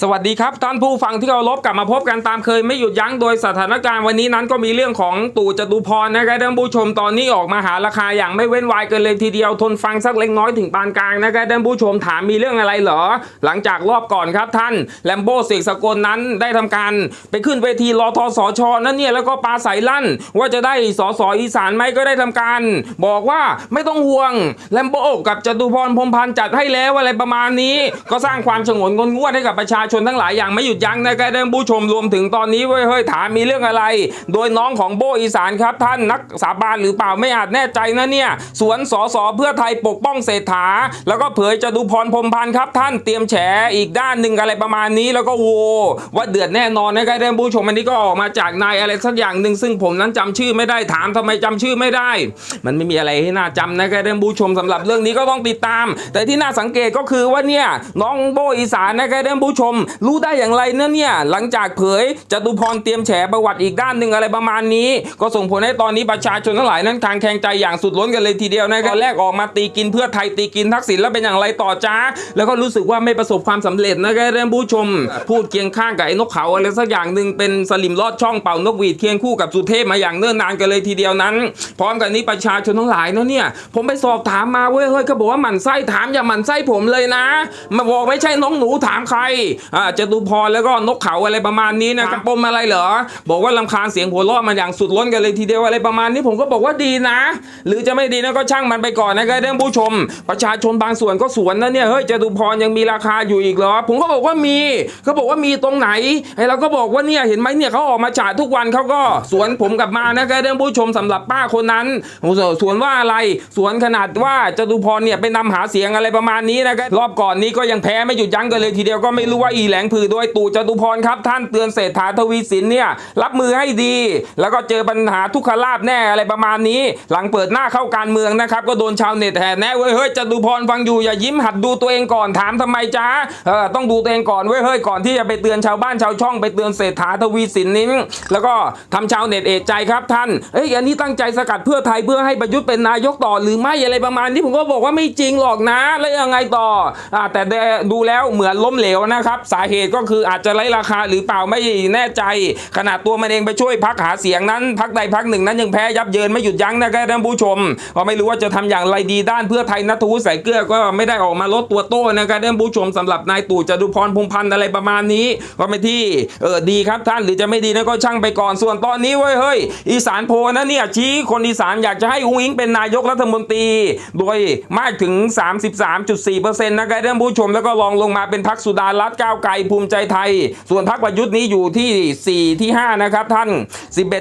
สวัสดีครับท่านผู้ฟังที่เคารพกลับมาพบกันตามเคยไม่หยุดยั้งโดยสถานการณ์วันนี้นั้นก็มีเรื่องของตู่จตุพรนะครับท่านผู้ชมตอนนี้ออกมาหาราคาอย่างไม่เว้นวายกินเลยทีเดียวทนฟังสักเล็กน้อยถึงปานกลางนะครับท่านผู้ชมถามมีเรื่องอะไรเหรอ หลังจากรอบก่อนครับท่านแลมโบ้เสกสกลนั้นได้ทำการไปขึ้นเวทีรอทสชนั่นเนี่ยแล้วก็ปาใสลั่น ว่าจะได้สอสออีสานไหมก็ได้ทำการ บอกว่าไม่ต้องห่วงแลมโบ้กับจตุพรพรมพันธ์จัดให้แล้วอะไรประมาณนี้ ก็สร้างความฉงนงนงวดให้กับประชาชนทั้งหลายอย่างไม่หยุดยั้งนะครับท่านผู้ชมรวมถึงตอนนี้เว้ยเฮ้ยถามมีเรื่องอะไร โดยน้องของโบอีสานครับท่านนักสาบานหรือเปล่าไม่อาจแน่ใจนะเนี่ยสวนสสเพื่อไทยปกป้องเศรษฐา แล้วก็เผยจตุพรพรมพันธ์ครับท่านเตรียมแฉอีกด้านหนึ่งอะไรประมาณนี้แล้วก็โวว่าเดือดแน่นอนนะครับท่านผู้ชมอันนี้ก็ออกมาจากนายอะไรสักอย่างหนึ่งซึ่งผมนั้นจำชื่อไม่ได้ถามทำไมจำชื่อไม่ได้ มันไม่มีอะไรให้น่าจำนะครับท่านผู้ชมสำหรับเรื่องนี้ก็ต้องติดตาม แต่ที่น่าสังเกตก็คือว่าเนี่ยน้องโบอีสานนะครับท่านผู้ชมรู้ได้อย่างไรเนี่ยเนี่ยหลังจากเผยจตุพรเตรียมแฉประวัติอีกด้านหนึ่งอะไรประมาณนี้ ก็ส่งผลให้ตอนนี้ประชาชนทั้งหลายนั้นทางแข่งใจอย่างสุดล้นกันเลยทีเดียวนะครับตอนแรกออกมาตีกินเพื่อไทยตีกินทักษิณแล้วเป็นอย่างไรต่อจ้าแล้วก็รู้สึกว่าไม่ประสบความสำเร็จนะครับท่านผู้ชม พูดเคียงข้างกับไอ้นกเขาอะไรสักอย่างหนึ่งเป็นสลิมลอดช่องเป่านกหวีดเคียงคู่กับสุเทพมาอย่างเนิ่นนานกันเลยทีเดียวนั้น พร้อมกันนี้ประชาชนทั้งหลายเนาะเนี่ยผมไปสอบถามมาเว้ยเฮ้ยเขาบอกว่าหมั่นไส้ถามอย่าหมั่นไส้ผมเลยนะ มาบอกไม่ใช่น้องหนูถามใครจตุพรแล้วก็นกเขาอะไรประมาณนี้นะครับปมอะไรเหรอ บอกว่าลำคาญเสียงหัวเราะมันอย่างสุดล้นกันเลยทีเดียวอะไรประมาณนี้ผมก็บอกว่าดีนะ หรือจะไม่ดีนะก็ช่างมันไปก่อนนะครับท่านผู้ชม ประชาชนบางส่วนก็สวนนะเนี่ยเฮ้ยจตุพรยังมีราคาอยู่อีกเหรอ ผมก็บอกว่ามีเขาบอกว่ามีตรงไหนไอ้เราก็บอกว่าเนี่ยเห็นไหมเนี่ยเขาออกมาจ่ายทุกวันเขาก็สวนผมกลับมานะครับท่านผู้ชมสำหรับป้าคนนั้นผมสวนว่าอะไรสวนขนาดว่าจตุพรเนี่ยไปนำหาเสียงอะไรประมาณนี้นะครับรอบก่อนนี้ก็ยังแพ้ไม่หยุดยั้งกันเลยทีเดียวก็ไม่รู้ว่าอีแหลงผือโดยตู่จตุพรครับ ท่านเตือนเศรษฐาทวีสินเนี่ยรับมือให้ดี แล้วก็เจอปัญหาทุกขลาบแน่อะไรประมาณนี้ หลังเปิดหน้าเข้าการเมืองนะครับก็โดนชาวเน็ตแห่แนะเว้ยเฮ้ยจตุพรฟังอยู่อย่ายิ้มหัดดูตัวเองก่อนถามทำไมจ้าเออต้องดูตัวเองก่อนเว้ยเฮ้ยก่อนที่จะไปเตือนชาวบ้านชาวช่องไปเตือนเศรษฐาทวีสินนี้แล้วก็ทำชาวเน็ตเอะใจครับท่านเอ้ยอันนี้ตั้งใจสกัดเพื่อไทยเพื่อให้ประยุทธ์เป็นนายกต่อหรือไม่อะไรประมาณนี้ผมก็บอกว่าไม่จริงหรอกนะแล้วยังไงต่ออ่าแต่ดูแล้วเหมือนล้มเหลวนะครับสาเหตุก็คืออาจจะไร้ราคาหรือเปล่าไม่แน่ใจ ขนาดตัวมันเองไปช่วยพักหาเสียงนั้นพักใดพักหนึ่งนั้นยังแพ้ยับเยินไม่หยุดยั้งนะครับท่านผู้ชมก็ไม่รู้ว่าจะทำอย่างไรดีด้านเพื่อไทยนัทวุฒิใส่เกลือก็ไม่ได้ออกมาลดตัวโต้นะครับท่านผู้ชมสำหรับนายตู่จตุพรพงพันธ์อะไรประมาณนี้ ก็ไม่ที่เออดีครับท่านหรือจะไม่ดีนะก็ช่างไปก่อนส่วนตอนนี้เว้ยเฮ้ยอีสานโพนะเนี่ยชี้คนอีสานอยากจะให้อุ้งอิงเป็นนายกรัฐมนตรี โดยมากถึง 33.4%นะครับท่านผู้ชมแล้วก็รองลงมาเป็นพักสุดารัฐก้าวไกลภูมิใจไทย ส่วนพักประยุทธ์นี้อยู่ที่ 4 ที่ 5 นะครับท่าน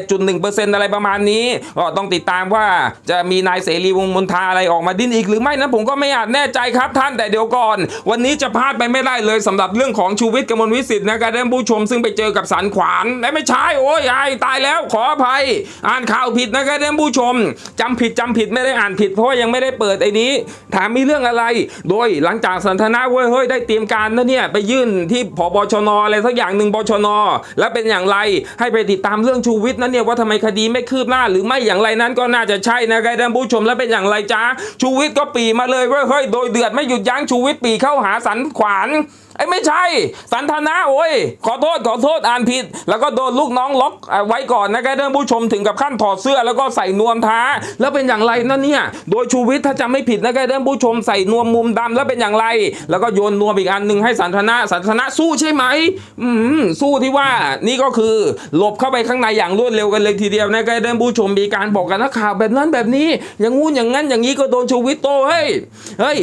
11.1%อะไรประมาณนี้ก็ต้องติดตามว่าจะมีนายเสรีวงมนทาอะไรออกมาดิ้นอีกหรือไม่นั้นผมก็ไม่อาจแน่ใจครับท่านแต่เดี๋ยวก่อน วันนี้จะพลาดไปไม่ได้เลยสำหรับเรื่องของชูวิทย์กมลวิสิทธิ์นะครับท่านผู้ชมซึ่งไปเจอกับสันขวานและไม่ใช่โอ้ยไอ้ตายแล้วขออภัย อ่านข่าวผิดนะครับท่านผู้ชมจำผิดจำผิดไม่ได้อ่านผิดเพราะว่ายังไม่ได้เปิดไอ้นี้ ถามมีเรื่องอะไร โดยหลังจากสันทนาเว้ยเฮ้ยได้เตรียมการนะเนี่ยไปยื่นที่พบชนอะไรสักอย่างหนึ่งบชน และเป็นอย่างไรให้ไปติดตามเรื่องชูวิทย์นั้นเนี่ยว่าทำไมคดีไม่คืบหน้า หรือไม่อย่างไรนั้นก็น่าจะใช่นะครับท่านผู้ชมและเป็นอย่างไรจ้าชูวิทย์ก็ปีมาเลยเว้ยเฮ้ยโดยเดือดไม่หยุดยั้งชูวิทย์ปีเข้าหาสันขวาน อ้ไม่ใช่ สันทนาโอ้ยขอโทษขอโทษอ่านผิด แล้วก็โดนลูกน้องล็อกอไว้ก่อนนะครับท่านผู้ชมถึงกับขั้นถอดเสื้อแล้วก็ใส่นวมท้า แล้วเป็นอย่างไรนั่นเนี่ยโดยชูวิทย์ถ้าจำไม่ผิดนะครับท่านผู้ชมใส่นวมมุมดำแล้วเป็นอย่างไร แล้วก็โยนนวมอีกอันหนึ่งให้สันทนาสันทนาสู้ใช่ไหมอืมสู้ที่ว่านี่ก็คือหลบเข้าไปข้างในอย่างรวดเร็วกันเลยทีเดียวนะครับท่านผู้ชมมีการบอกกันนักข่าวแบบนั้นแบบนี้ อย่างงู้นอย่างนั้นอย่างนี้ก็โดนชูวิทย์โตเฮ้ยเฮ้ย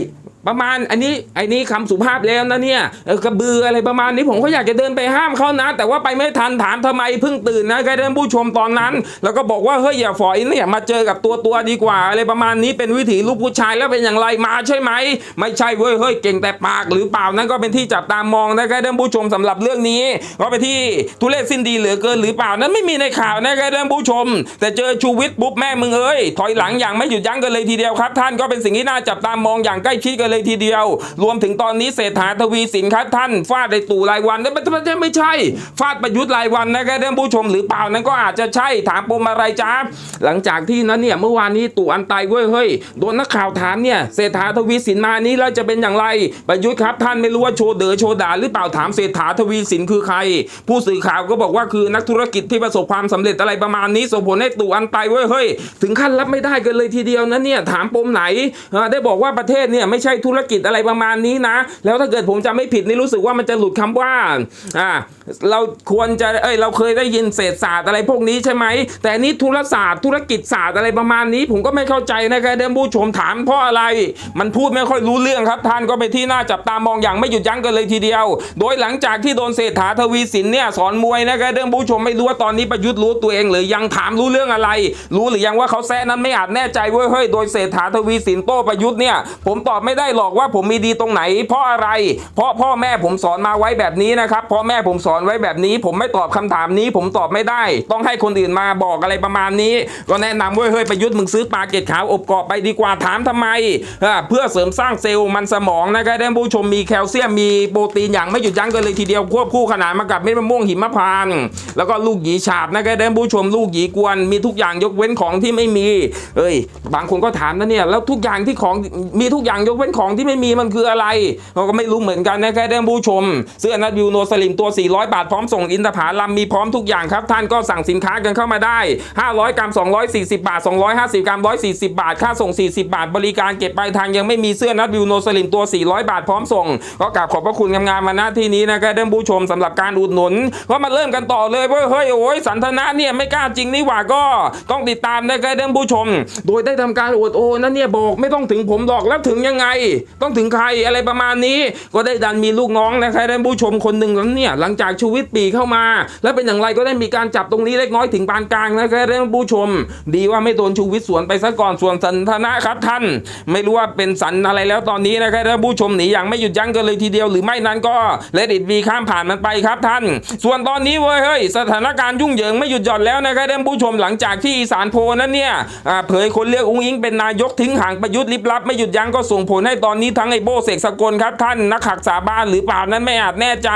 ประมาณอันนี้ไอ้นี้คำสุภาพแล้วนะเนี่ยกระบืออะไรประมาณนี้ผมก็อยากจะเดินไปห้ามเขานะ แต่ว่าไปไม่ทันถามทำไมเพิ่งตื่นนะใครเดินผู้ชมตอนนั้น แล้วก็บอกว่าเฮ้ยอย่าฝอยเนี่ยมาเจอกับตัวตัวดีกว่า อะไรประมาณนี้เป็นวิถีลูกผู้ชายแล้วเป็นอย่างไรมาใช่ไหม ไม่ใช่เว้ยเฮ้ยเก่งแต่ปากหรือเปล่านั่นก็เป็นที่จับตามองนะใครเดินผู้ชมสำหรับเรื่องนี้ ก็ไปที่ทุเรศสิ้นดีเหลือเกินหรือเปล่านั้นไม่มีในข่าวนะใครเดินผู้ชม แต่เจอชูวิทย์ปุ๊บแม่มึงเอ้ยถอยหลังอย่างไม่หยุดยั้งกันเลยทีเดียวครับ ท่านก็เป็นสิ่งที่น่าจับตามองอย่างใกล้ชิดกันเลยเลยทีเดียว รวมถึงตอนนี้เศรษฐาทวีสินครับท่านฟาดในตู่รายวันไม่ไม่ไม่ไม่ใช่ ฟาดประยุทธ์รายวันนะครับท่านผู้ชมหรือเปล่านั้นก็อาจจะใช่ถามปมอะไรจ้าหลังจากที่นั้นเนี่ยเมื่อวานนี้ตู่อันไตเว้ยเฮ้ยโดนนักข่าวถามเนี่ยเศรษฐาทวีสินมานี้แล้วจะเป็นอย่างไรประยุทธ์ครับท่านไม่รู้ว่าโชว์เด๋อโชว์ด่าหรือเปล่าถามเศรษฐาทวีสินคือใคร ผู้สื่อข่าวก็บอกว่าคือนักธุรกิจที่ประสบความสำเร็จอะไรประมาณนี้ส่งผลให้ตู่อันไตเว้ยเฮ้ยถึงขั้นรับไม่ได้กันเลยทีเดียวนะเนี่ยถามปมไหนได้บอกว่าประเทศเนี่ยไม่ใช่ธุรกิจอะไรประมาณนี้นะ แล้วถ้าเกิดผมจำไม่ผิดนี่รู้สึกว่ามันจะหลุดคำว่าอ่าเราควรจะเอ้ยเราเคยได้ยินเศรษฐศาสตร์อะไรพวกนี้ใช่ไหมแต่นี้ธุรศาสตร์ธุรกิจศาสตร์อะไรประมาณนี้ ผมก็ไม่เข้าใจนะครับเดิมผู้ชมถามเพราะอะไร มันพูดไม่ค่อยรู้เรื่องครับท่านก็ไปนที่น่าจับตามองอย่างไม่หยุดยั้งกันเลยทีเดียว โดยหลังจากที่โดนเศรษฐาทวีสินเนี่ยสอนมวยนะครับเดิมผู้ชมไม่รู้ว่าตอนนี้ประยุทธ์รู้ตัวเองหรือยังถามรู้เรื่องอะไร รู้หรือยังว่าเขาแซะนั้นไม่อาจแน่ใจเว้ยเฮ้ยโดยเศรษฐาทวีสินโต้ประยุทธ์เนี่ยผมตอบไม่ได้หรอกว่าผมมีดีตรงไหน เพราะอะไร เพราะพ่อแม่ผมสอนมาไว้แบบนี้นะครับพ่อแม่ผมสอนไว้แบบนี้ ผมไม่ตอบคำถามนี้ ผมตอบไม่ได้ ต้องให้คนอื่นมาบอกอะไรประมาณนี้ ก็แนะนำเว้ยเฮ้ยประยุทธ์มึงซื้อปลาเกตขาวอบกรอบไปดีกว่าถามทำไมเพื่อเสริมสร้างเซลล์มันสมองนะครับท่านผู้ชมมีแคลเซียมมีโปรตีนอย่างไม่หยุดยั้งกันเลยทีเดียวควบคู่ขนานมากับเม็ดมะม่วงหิมพานต์แล้วก็ลูกหยีฉาบนะครับท่านผู้ชมลูกหยีกวนมีทุกอย่างยกเว้นของที่ไม่มีเอ้ยบางคนก็ถามนะเนี่ยแล้วทุกอย่างที่ของมีทุกอย่างยกเว้นของที่ไม่มีมันคืออะไรเราก็ไม่รู้เหมือนกันนะครับท่านผู้ชมเสื้อนัดวิวโนสลิมตัว 400 บาทพร้อมส่งอินทผาลัมมีพร้อมทุกอย่างครับ ท่านก็สั่งสินค้ากันเข้ามาได้ 500 กรัม 240 บาท 250 กรัม 140 บาท ค่าส่ง 40 บาท บริการเก็บปลายทางยังไม่มีเสื้อนัดวิวโนสลิมตัว 400 บาทพร้อมส่ง ก็กราบขอบพระคุณงามๆมาณที่นี้นะครับท่านผู้ชมสำหรับการอุดหนุนก็มาเริ่มกันต่อเลยเว้ยเฮ้ยโอ้ยสันทนะเนี่ยไม่กล้าจริงนี่หว่าก็ต้องติดตามนะครับท่านผู้ชม โดยได้ทำการอวดโอนั่นเนี่ยบอกไม่ต้องถึงผมดอกแล้วถึงยังไงต้องถึงใครอะไรประมาณนี้ ก็ได้ดันมีลูกน้องนะครับท่านผู้ชมคนหนึ่งแล้วเนี่ยหลังจากชูวิทย์ปีเข้ามา แล้วเป็นอย่างไรก็ได้มีการจับตรงนี้เล็กน้อยถึงปานกลางนะครับท่านผู้ชม ดีว่าไม่โดนชูวิทย์สวนไปซะก่อนส่วนสันทนะครับท่าน ไม่รู้ว่าเป็นสันอะไรแล้วตอนนี้นะครับท่านผู้ชมหนีอย่างไม่หยุดยั้งกันเลยทีเดียวหรือไม่นั้นก็เลดิตวีข้ามผ่านมันไปครับท่าน ส่วนตอนนี้เว้ยเฮ้ยสถานการณ์ยุ่งเหยิงไม่หยุดหย่อนแล้วนะครับท่านผู้ชมหลังจากที่อีสานโพนั้นเนี่ยเผยคนเลือกอุ้งอิงเป็นนายกทิ้งห่างประยุทธ์ลิบลับไม่หยุดยั้งก็ส่งผลให้ตอนนี้ทั้งไอโบเสกสกลครับท่านนักขักสาบานหรือเปล่านั้นไม่อาจแน่ใจ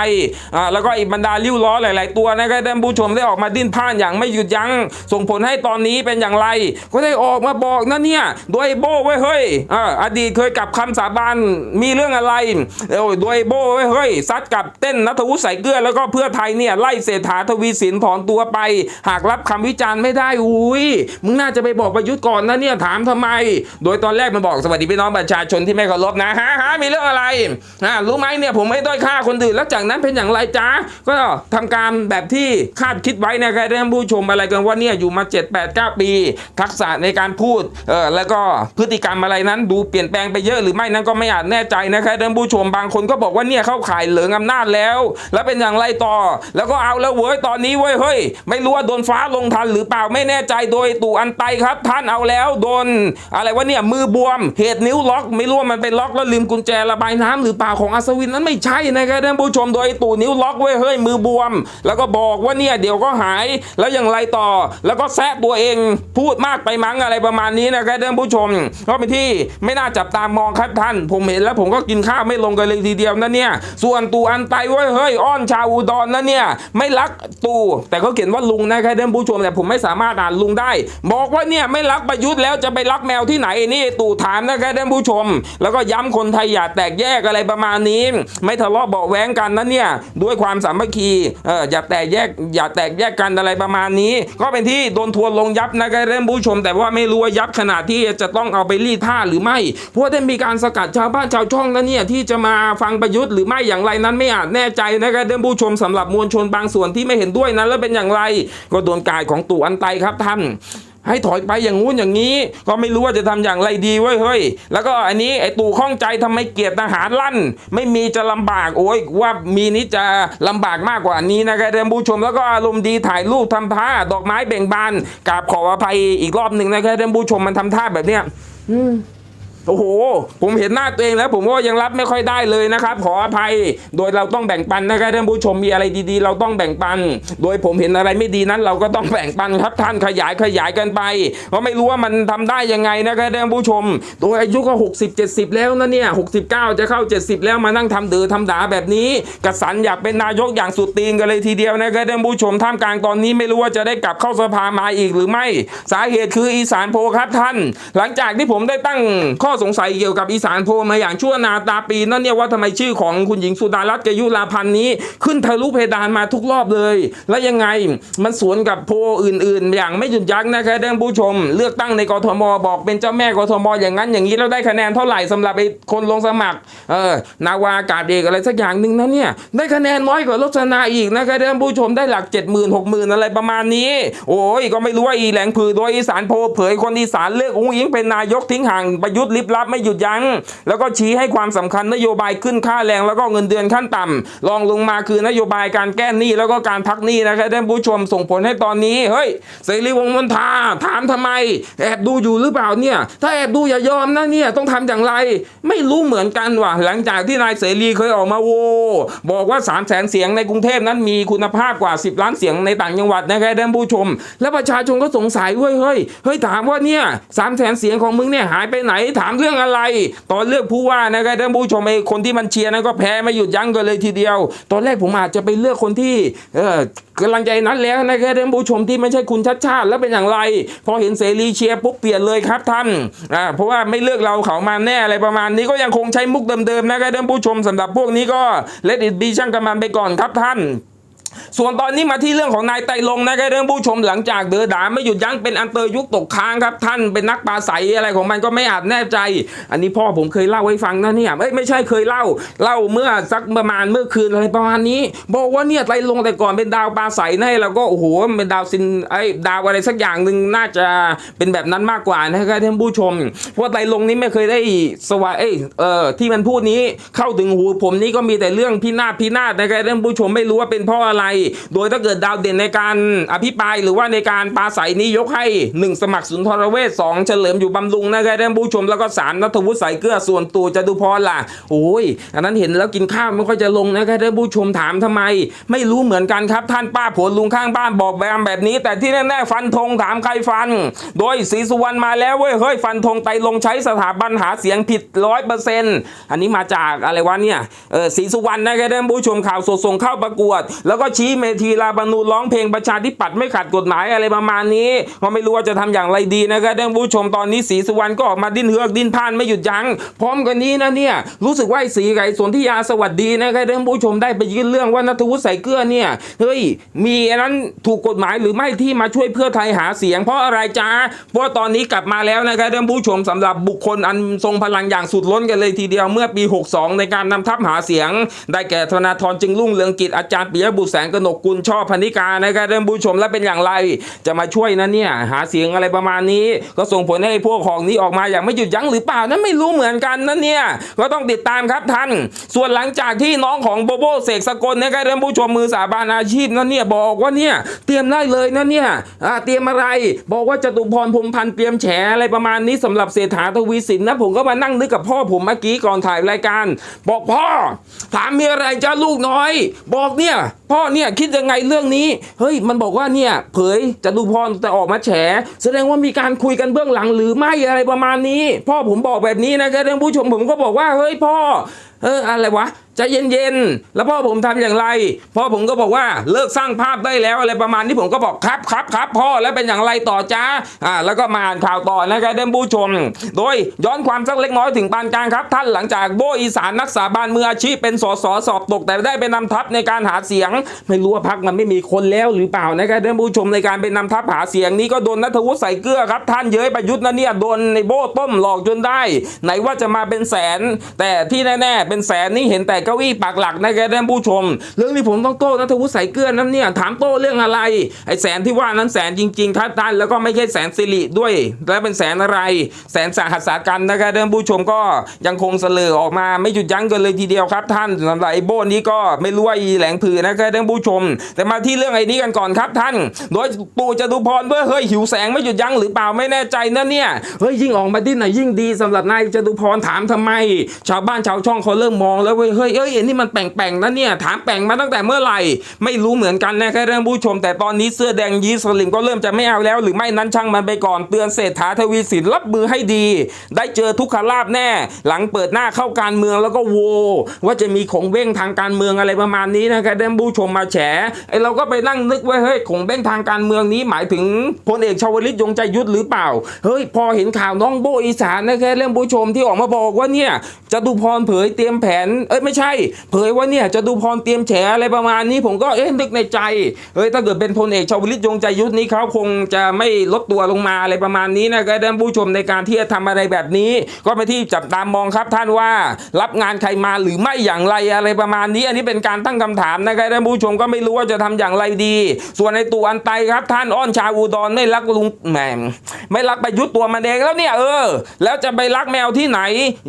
อ่าแล้วก็อีกบรรดาลิ้วล้อหลาย ๆ ตัวนะครับท่านผู้ชมได้ออกมาดิ้นพ่านอย่างไม่หยุดยั้งส่งผลให้ตอนนี้เป็นอย่างไร ก็ได้ออกมาบอกนะเนี่ยโดยโบเว้เฮ้ยอ่าอดีตเคยกลับคำสาบานมีเรื่องอะไรเออโดยโบเว้เฮ้ยซัดกับเต้นนัทวุฒิใส่เกลือแล้วก็เพื่อไทยเนี่ยไล่เศรษฐาทวีสินถอนตัวไป หากรับคำวิจารณ์ไม่ได้อุ้ยมึงน่าจะไปบอกประยุทธ์ก่อนนะเนี่ยถามทำไม โดยตอนแรกมันบอกสวัสดีพี่น้องประชาชนที่ไม่เคารพนะฮะฮะมีเรื่องอะไรฮะรู้ไหมเนี่ยผมไม่ด้อยค่าคนอื่นแล้วจากนั้นเป็นอย่างไรจ้าก็ทำการแบบที่คาดคิดไว้นะครับท่านผู้ชมอะไรกันว่าเนี่ยอยู่มา 7 8 9 ปี ทักษะในการพูดเออแล้วก็พฤติกรรมอะไรนั้นดูเปลี่ยนแปลงไปเยอะหรือไม่นั้นก็ไม่อาจแน่ใจนะครับท่านผู้ชมบางคนก็บอกว่าเนี่ยเข้าข่ายเหลืองอำนาจแล้ว แล้วเป็นอย่างไรต่อ แล้วก็เอาแล้วเว้ยตอนนี้เว้ยเฮ้ยไม่รู้ว่าโดนฟ้าลงทันหรือเปล่าไม่แน่ใจโดยตู่อันไตครับ ท่านเอาแล้วโดนอะไรวะเนี่ยมือบวมเหตุนิ้วล็อกไม่รู้ว่ามันเป็นล็อกแล้วลืมกุญแจระบายน้ำหรือเปล่าของอัศวินนั้นไม่ใช่นะครับท่านผู้ชมโดยตูนิ้วล็อกเว้เฮ้ยมือบวม แล้วก็บอกว่าเนี่ยเดี๋ยวก็หายแล้วอย่างไรต่อ แล้วก็แซะตัวเองพูดมากไปมั้งอะไรประมาณนี้นะครับท่านผู้ชมก็เป็นที่ไม่น่าจับตามองครับท่าน ผมเห็นแล้วผมก็กินข้าวไม่ลงกันเลยทีเดียวนะเนี่ยส่วนตูอันไตว้เฮ้ยอ้อนชาวอุดรนะเนี่ยไม่รักตูแต่เขาเขียนว่าลุงนะครับท่านผู้ชมแต่ผมไม่สามารถอ่านลุงได้ บอกว่าเนี่ยไม่รักประยุทธ์แล้วจะไปรักแมวที่ไหนนี่ตู่ถามนะครับท่านผู้ชมแล้วก็ย้ำคนไทยอย่าแตกแยกอะไรประมาณนี้ ไม่ทะเลาะเบาะแว้งกันนะเนี่ยด้วยความสามัคคีเอออย่าแตกแยกอย่าแตกแยกกันอะไรประมาณนี้ ก็เป็นที่โดนทัวร์ลงยับนะครับท่านผู้ชม แต่ว่าไม่รู้ว่ายับขนาดที่จะต้องเอาไปรีดผ้าหรือไม่เพราะได้มีการสกัดชาวบ้านชาวช่องนะเนี่ยที่จะมาฟังประยุทธ์หรือไม่อย่างไรนั้นไม่อาจแน่ใจนะครับท่านผู้ชมสำหรับมวลชนบางส่วนที่ไม่เห็นด้วยนั้นแล้วเป็นอย่างไร ก็โดนกายของตู่อันไตครับท่าน ให้ถอยไปอย่างงู้นอย่างนี้ ก็ไม่รู้ว่าจะทำอย่างไรดีเว้ยเฮ้ย แล้วก็อันนี้ไอ้ตู่ข้องใจทำไมเกียรติทหารลั่น ไม่มีจะลำบากโอ้ยว่ามีนี้จะลำบากมากกว่านี้นะครับท่านผู้ชมแล้วก็อารมณ์ดีถ่ายรูปทำท่าดอกไม้เบ่งบานกราบขออภัยอีกรอบหนึ่งนะครับท่านผู้ชมมันทำท่าแบบเนี้ย อืม โอ้โห ผมเห็นหน้าตัวเองแล้ว ผมก็ยังรับไม่ค่อยได้เลยนะครับ ขออภัย โดยเราต้องแบ่งปันนะครับท่านผู้ชมมีอะไรดีๆ เราต้องแบ่งปัน โดยผมเห็นอะไรไม่ดีนั้น เราก็ต้องแบ่งปันครับท่านขยายขยายกันไปเพราะไม่รู้ว่ามันทำได้ยังไงนะครับท่านผู้ชมโดยอายุก็ 60 70 แล้วนะเนี่ย69 จะเข้า 70 แล้วมานั่งทำเดือทำดาแบบนี้กระสันอยากเป็นนายกอย่างสุดตีนกันเลยทีเดียวนะครับท่านผู้ชมท่ามกลางตอนนี้ไม่รู้ว่าจะได้กลับเข้าสภามาอีกหรือไม่ สาเหตุคืออีสานโพครับท่าน หลังจากที่ผมได้ตั้งข้อสงสัยเกี่ยวกับอีสานโพมาอย่างชั่วนาตาปีนั่นเนี่ยว่าทำไมชื่อของคุณหญิงสุดารัตน์กยุราพันธ์นี้ ขึ้นทะลุเพดานมาทุกรอบเลย แล้วยังไงมันสวนกับโพอื่น ๆ อย่างไม่หยุดยั้งนะครับท่านผู้ชม เลือกตั้งในกทมบอกเป็นเจ้าแม่กทมอย่างนั้นอย่างนี้แล้วได้คะแนนเท่าไหร่สำหรับไอ้คนลงสมัครเออนาวาอากาศเอกอะไรสักอย่างหนึ่งนะเนี่ยได้คะแนนน้อยกว่าลษณาอีกนะครับท่านผู้ชมได้หลัก 7 0 0 0 0 6 0,000 อะไรประมาณนี้ โอ้ยก็ไม่รู้ว่าอีแหลงผือโดยอีสานโพเผยคนอีสานเลือกอุ้งอิงเป็นนายกทิ้งห่างประยุทธ์ลิบลับไม่หยุดยั้ง แล้วก็ชี้ให้ความสำคัญนโยบายขึ้นค่าแรง แล้วก็เงินเดือนขั้นต่ำรองลงมาคือนโยบายการแก้หนี้แล้วก็การพักหนี้นะครับท่านผู้ชมส่งผลให้ตอนนี้เฮ้ยเสรีวงมนทาถามทำไม แอบดูอยู่หรือเปล่าเนี่ย ถ้าแอบดูอย่ายอมนะเนี่ยต้องทำอย่างไร ไม่รู้เหมือนกันว่ะหลังจากที่นายเสรีเคยออกมาโวบอกว่า3 0 0แสนเสียงในกรุงเทพนั้นมีคุณภาพกว่า 10 ล้านเสียงในต่างจังหวัดนะครับท่านผู้ชม และประชาชนก็สงสัยเว้ยเฮ้ยเฮ้ยถามว่าเนี่ยสามแสนเสียงของมึงเนี่ยหายไปไหนถามเรื่องอะไร ตอนเลือกผู้ว่านะครับท่านผู้ชมไอ้คนที่มันเชียร์นั้นก็แพ้ไม่หยุดยั้งกันเลยทีเดียว ตอนแรกผมอาจจะไปเลือกคนที่เออกำลังใจนั้นแล้วนะครับท่านผู้ชมที่ไม่ใช่คุณชัดชาติแล้วเป็นอย่างไร พอเห็นเสรีเชียร์ปุ๊บเปลี่ยนเลยครับท่านอ่าเพราะว่าไม่เลือกเราเขามาแน่อะไรประมาณนี้ก็ยังคงใช้มุกเดิมๆนะครับท่านผู้ชมสำหรับพวกนี้ก็เลดอิดบีช่างกำมันไปก่อนครับท่าน ส่วนตอนนี้มาที่เรื่องของนายไตลงนะครับเรื่องผู้ชมหลังจากเดือดาไม่หยุดยั้งเป็นอันเตอร์ยุคตกค้างครับ ท่านเป็นนักปราศัยอะไรของมันก็ไม่อาจแน่ใจ อันนี้พ่อผมเคยเล่าให้ฟังนะเนี่ยเอ้ยไม่ใช่เคยเล่าเล่าเมื่อสักประมาณเมื่อคืนอะไรประมาณนี้ บอกว่าเนี่ยไตลงแต่ก่อนเป็นดาวปราศัยนะแล้วก็โอ้โหเป็นดาวซินไอ้ดาวอะไรสักอย่างหนึ่งน่าจะเป็นแบบนั้นมากกว่านะครับท่านผู้ชมเพราะไตลงนี้ไม่เคยได้สวายเอ้เออที่มันพูดนี้เข้าถึงหูผมนี่ก็มีแต่เรื่องพินาศพินาศนะครับท่านผู้ชมไม่รู้ว่าเป็นเพราะอะไรโดยถ้าเกิดดาวเด่นในการอภิปรายหรือว่าในการปราศัยนี้ยกให้ 1 สมัครสุนทรเวชสองเฉลิมอยู่บำรุงนะครับท่านผู้ชมแล้วก็สามนัทวุฒิสายเกลือส่วนตัวจตุพรล่ะโอ้ยอันนั้นเห็นแล้วกินข้าวไม่ค่อยจะลงนะครับท่านผู้ชมถามทำไม ไม่รู้เหมือนกันครับท่านป้าผลลุงข้างบ้านบอกแบบแบบนี้ แต่ที่แน่ๆฟันธงถามใครฟัน โดยศรีสุวรรณมาแล้วเว้ยเฮ้ยฟันธงไตลงใช้สถาบันหาเสียงผิดร้อยเปอร์เซ็นต์อันนี้มาจากอะไรวะเนี่ยเออศรีสุวรรณนะครับท่านผู้ชมข่าวสดส่งเข้าประกวด แล้วก็ชี้เมทีลาบานูร้องเพลงประชาธิปัตย์ไม่ขัดกฎหมายอะไรประมาณนี้ก็ไม่รู้ว่าจะทำอย่างไรดีนะครับท่านผู้ชมตอนนี้ศรีสุวรรณก็ออกมาดิ้นเฮือกดิ้นพ่านไม่หยุดยั้งพร้อมกันนี้นะเนี่ยรู้สึกว่าสีไก่สนทียาสวัสดีนะครับท่านผู้ชมได้ไปยื่นเรื่องว่านัทวุฒิใส่เกลือเนี่ยเฮ้ยมีอันนั้นถูกกฎหมายหรือไม่ที่มาช่วยเพื่อไทยหาเสียง เพราะอะไรจ้าเพราะตอนนี้กลับมาแล้วนะครับท่านผู้ชมสำหรับบุคคลอันทรงพลังอย่างสุดล้นกันเลยทีเดียวเมื่อปี 62 ในการนำทัพหาเสียง ได้แก่ธนาธรจึงรุ่งเรืองกิจอาจารย์ปิยบุตรแสงกนกกุลช่อพนิกานะครับท่านผู้ชมและเป็นอย่างไร จะมาช่วยนะเนี่ยหาเสียงอะไรประมาณนี้ ก็ส่งผลให้พวกของนี้ออกมาอย่างไม่หยุดยั้งหรือเปล่านั้นไม่รู้เหมือนกันนะเนี่ยก็ต้องติดตามครับท่าน ส่วนหลังจากที่น้องของโบโบเสกสกลนะครับท่านผู้ชมมือสาบานอาชีพนั่นเนี่ยบอกว่าเนี่ยเตรียมได้เลยนะเนี่ยเตรียมอะไร บอกว่าจตุพรพรมพันธ์เตรียมแฉอะไรประมาณนี้สำหรับเศรษฐาทวีสินนะผมก็มานั่งนึกกับพ่อผมเมื่อกี้ก่อนถ่ายรายการ บอกพ่อถามมีอะไรจ้าลูกน้อย บอกเนี่ยพ่อเนี่ยคิดยังไงเรื่องนี้ เฮ้ยมันบอกว่าเนี่ยเผยจตุพรจะออกมาแฉ แสดงว่ามีการคุยกันเบื้องหลังหรือไม่อะไรประมาณนี้ พ่อผมบอกแบบนี้นะครับท่านผู้ชมผมก็บอกว่าเฮ้ยพ่อเอออะไรวะ ใจะเย็นๆ แล้วพ่อผมทำอย่างไร พ่อผมก็บอกว่าเลิกสร้างภาพได้แล้วอะไรประมาณนี้ผมก็บอกครับครับครับพ่อแล้วเป็นอย่างไรต่อจ้าอ่าแล้วก็มาอ่านข่าวต่อนะครับท่านผู้ชม โดยย้อนความสักเล็กน้อยถึงปานกลางครับ ท่านหลังจากโบอีสานนักสาบานมืออาชีพเป็นสสสอบตกแต่ได้เป็นนำทัพในการหาเสียง ไม่รู้ว่าพักมันไม่มีคนแล้วหรือเปล่านะครับท่านผู้ชมในการเป็นนำทัพหาเสียงนี้ก็โดนนัทวุฒิใส่เกลือครับท่านเย้ยประยุทธ์นะเนี่ยโดนในโบต้มหลอกจนได้ ไหนว่าจะมาเป็นแสน แต่ที่แน่ ๆ เป็นแสนนี่เห็นแต่เก้าอี้ปากหลักนะครับท่านผู้ชม เรื่องนี้ผมต้องโต้นัทวุฒิใส่เกลือนั้นเนี่ยถามโต้เรื่องอะไร ไอ้แสนที่ว่านั้นแสนจริงๆครับท่านแล้วก็ไม่ใช่แสนสิริด้วย แล้วเป็นแสนอะไร แสนสหัสกันนะครับท่านผู้ชมก็ยังคงเสลอออกมาไม่หยุดยั้งกันเลยทีเดียวครับท่านสำหรับไอ้โบนี้ก็ไม่รู้ว่าอีแหลงผือนะครับท่านผู้ชม แต่มาที่เรื่องไอ้นี้กันก่อนครับท่าน โดยปู่จตุพรเว้ยเฮ้ยหิวแสงไม่หยุดยั้งหรือเปล่าไม่แน่ใจนะเนี่ยเฮ้ยยิ่งออกมาดิ้นไหนยิ่งดีสำหรับนายจตุพรถามทำไม ชาวบ้านชาวช่องเขาเริ่มมองแล้วเว้ยเฮ้ยเอ้ยเอ็นนี่มันแป่งๆนะเนี่ย ถามแป่งมาตั้งแต่เมื่อไหร่ ไม่รู้เหมือนกันนะครับท่านผู้ชม แต่ตอนนี้เสื้อแดงยีสลิมก็เริ่มจะไม่เอาแล้ว หรือไม่นั้นช่างมันไปก่อนเตือนเศรษฐาทวีสินรับมือให้ดี ได้เจอทุกขลาบแน่ หลังเปิดหน้าเข้าการเมืองแล้วก็โว ว่าจะมีของเบ้งทางการเมืองอะไรประมาณนี้นะครับท่านผู้ชมมาแฉไอเราก็ไปนั่งนึกไว้เฮ้ยของเบ้งทางการเมืองนี้หมายถึงพลเอกชวลิตยงใจยุทธหรือเปล่าเฮ้ยพอเห็นข่าวน้องโบอีสานนะครับท่านผู้ชมที่ออกมาบอกว่าเนี่ยจตุพรเผยเตรียมแผนเอ้ยไม่ใช่่ เผยว่าเนี่ยจตุพรเตรียมแฉอะไรประมาณนี้ ผมก็เอ๊ะนึกในใจเฮ้ยถ้าเกิดเป็นพลเอกชาวลิตยงใจยุทธนี้เขาคงจะไม่ลดตัวลงมาอะไรประมาณนี้นะครับท่านผู้ชมในการที่จะทำอะไรแบบนี้ ก็ไปนที่จับตามองครับท่านว่ารับงานใครมาหรือไม่อย่างไรอะไรประมาณนี้ อันนี้เป็นการตั้งคำถามนะครับท่านผู้ชมก็ไม่รู้ว่าจะทำอย่างไรดี ส่วนในตัวอันไตครับท่านอ้อนชาวอุดรไม่รักลุงแหมไม่รักไปยุทธตัวมันเองแล้วเนี่ยเออ แล้วจะไปรักแมวที่ไหน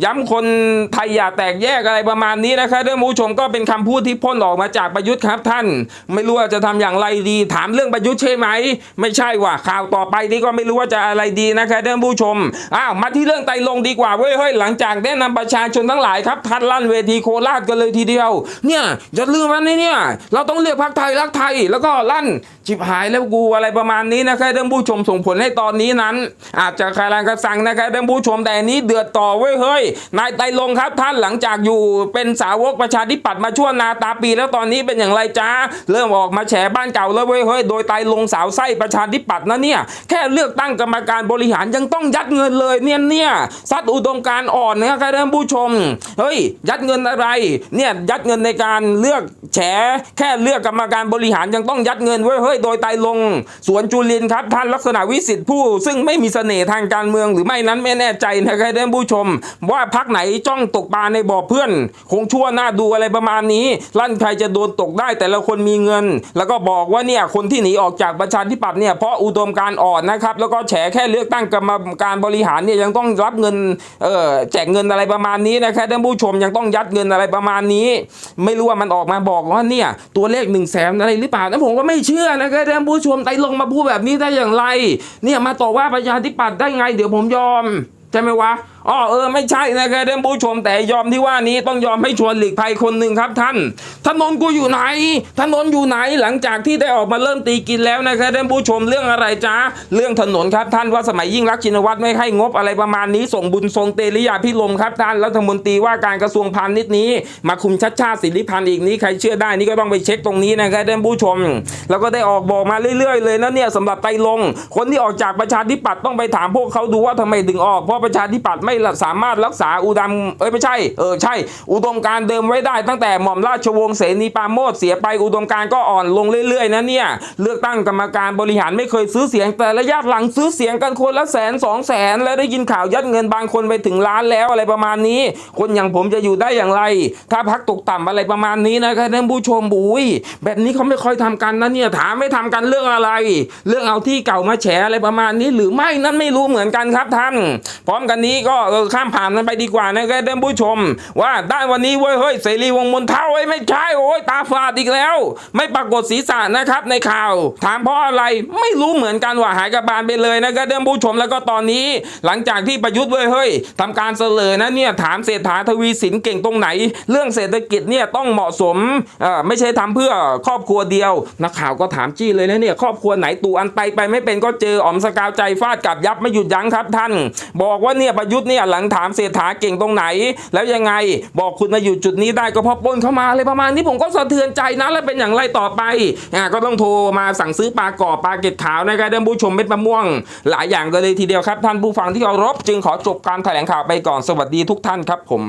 ย้ำคนไทยอย่าแตกแยกอะไรประมาณนี้นะครับท่านผู้ชมก็เป็นคำพูดที่พ่นออกมาจากประยุทธ์ครับท่าน ไม่รู้ว่าจะทำอย่างไรดี ถามเรื่องประยุทธ์ใช่ไหม ไม่ใช่ว่ะข่าวต่อไปนี่ก็ไม่รู้ว่าจะอะไรดีนะครับท่านผู้ชมอ้าวมาที่เรื่องไตลงดีกว่าเว้ยเฮ้ยหลังจากได้นำประชาชนทั้งหลายครับทัดลั่นเวทีโคราชกันเลยทีเดียว เนี่ยอย่าลืมมันนะเนี่ยเราต้องเรียกพักไทยรักไทย แล้วก็ลั่นจิบหายแล้วกูอะไรประมาณนี้นะครับท่านผู้ชมส่งผลให้ตอนนี้นั้น อาจจะคารังกระสังนะครับท่านผู้ชมแต่อันนี้เดือดต่อเว้ยเฮ้ยนายไตลงครับท่านหลังจากอยู่เป็นสาววกประชาธิปัตย์มาชั่วนาตาปีแล้วตอนนี้เป็นอย่างไรจ้าเริ่มออกมาแฉบ้านเก่าแล้วเว้ยเฮ้ยโดยไตรลงสาวไส้ประชาธิปัตย์นะเนี่ยแค่เลือกตั้งกรรมการบริหารยังต้องยัดเงินเลยเนี่ยเนี่ยซัดอุดมการอ่อนนะครับท่านผู้ชมเฮ้ยยัดเงินอะไรเนี่ยยัดเงินในการเลือกแฉแค่เลือกกรรมการบริหารยังต้องยัดเงินเว้ยเฮ้ยโดยไตรลงสวนจุลินครับท่านลักษณะวิสิทธิ์ผู้ ซึ่งไม่มีเสน่ห์ทางการเมืองหรือไม่นั้นไม่แน่ใจนะครับท่านผู้ชม ว่าพักไหนจ้องตกปลาในบ่อเพื่อน คงชั่วหน้าดูอะไรประมาณนี้ ลั่นใครจะโดนตกได้แต่ละคนมีเงิน แล้วก็บอกว่าเนี่ยคนที่หนีออกจากประชาธิปัตย์เนี่ยเพราะอุดมการอ่อนนะครับแล้วก็แฉแค่เลือกตั้งกรรมการบริหารเนี่ยยังต้องรับเงินเออแจกเงินอะไรประมาณนี้นะครับท่านผู้ชมยังต้องยัดเงินอะไรประมาณนี้ ไม่รู้ว่ามันออกมาบอกว่าเนี่ยตัวเลขหนึ่งแสนอะไรหรือเปล่านะผมก็ไม่เชื่อนะครับท่านผู้ชมไตรลงมาพูดแบบนี้ได้อย่างไร เนี่ยมาต่อว่าประชาธิปัตย์ได้ไง เดี๋ยวผมยอมใช่ไหมวะ อ๋อเออไม่ใช่นะครับท่านผู้ชมแต่ยอมที่ว่านี้ต้องยอมให้ชวนหลีกภัยคนหนึ่งครับท่าน ถนนกูอยู่ไหน ถนนอยู่ไหนหลังจากที่ได้ออกมาเริ่มตีกินแล้วนะครับท่านผู้ชมเรื่องอะไรจ้าเรื่องถนนครับท่านว่าสมัยยิ่งรักชินวัตรไม่ให้งบอะไรประมาณนี้ ส่งบุญทรงเตริยาพิลมครับท่านรัฐมนตรีว่าการกระทรวงพาณิชย์นี้ มาคุมชัดชาติสิริพันธ์อีกนี้ใครเชื่อได้นี่ก็ต้องไปเช็คตรงนี้นะครับท่านผู้ชม แล้วก็ได้ออกบอกมาเรื่อย ๆ เลยนะเนี่ยสำหรับไตลงคนที่ออกจากประชาธิปัตย์ต้องไปถามพวกเขาดูว่าทำไมถึงออกเพราะประชาธิปัตย์ไม่สามารถรักษาอุดมเอ้ยไม่ใช่เออใช่ อุดมการเดิมไว้ได้ ตั้งแต่หม่อมราชวงศ์เสนีปราโมดเสียไปอุดมการก็อ่อนลงเรื่อยๆนะเนี่ยเลือกตั้งกรรมการบริหารไม่เคยซื้อเสียงแต่ระยะหลังซื้อเสียงกันคนละแสนสองแสนแล้วได้ยินข่าวยัดเงินบางคนไปถึงล้านแล้วอะไรประมาณนี้ คนอย่างผมจะอยู่ได้อย่างไร ถ้าพักตกต่ำอะไรประมาณนี้นะครับท่านผู้ชมบุยแบบนี้เขาไม่ค่อยทำกันนะเนี่ยถามไม่ทำกันเรื่องอะไร เรื่องเอาที่เก่ามาแฉอะไรประมาณนี้ หรือไม่นั้นไม่รู้เหมือนกันครับท่าน พร้อมกันนี้ก็เออข้ามผ่านกันไปดีกว่านะครับท่านผู้ชม ว่าได้วันนี้เว้ยเฮ้ยเสรีวงมนเท่าไอ้ยไม่ใช่โอ้ยตาฝาดอีกแล้ว ไม่ปรากฏศีรษะนะครับในข่าว ถามเพราะอะไรไม่รู้เหมือนกันว่าหายกระบาลไปเลยนะครับท่านผู้ชมแล้วก็ตอนนี้ หลังจากที่ประยุทธ์เว้ยเฮ้ยทำการเสลอนะเนี่ยถามเศรษฐาทวีสินเก่งตรงไหน เรื่องเศรษฐกิจเนี่ยต้องเหมาะสมเอ่อไม่ใช่ทำเพื่อครอบครัวเดียวนักข่าวก็ถามจี้เลยนะเนี่ยครอบครัวไหนตูอันไปไปไม่เป็นก็เจอออมสกาวใจฟาดกับยับไม่หยุดยั้งครับท่าน บอกว่าเนี่ยประยุทธ์เนี่ยหลังถามเศรษฐาเก่งตรงไหน แล้วยังไงบอกคุณมาอยู่จุดนี้ได้ก็เพราะป้นเข้ามาเลยประมาณนี้ผมก็สะเทือนใจนะแล้วเป็นอย่างไรต่อไปอ่าก็ต้องโทรมาสั่งซื้อปลากรอบปลาเก็ดขาวนะครับท่านผู้ชมเม็ดมะม่วง หลายอย่างกันเลยทีเดียวครับ ท่านผู้ฟังที่เคารพจึงขอจบการแถลงข่าวไปก่อนสวัสดีทุกท่านครับผม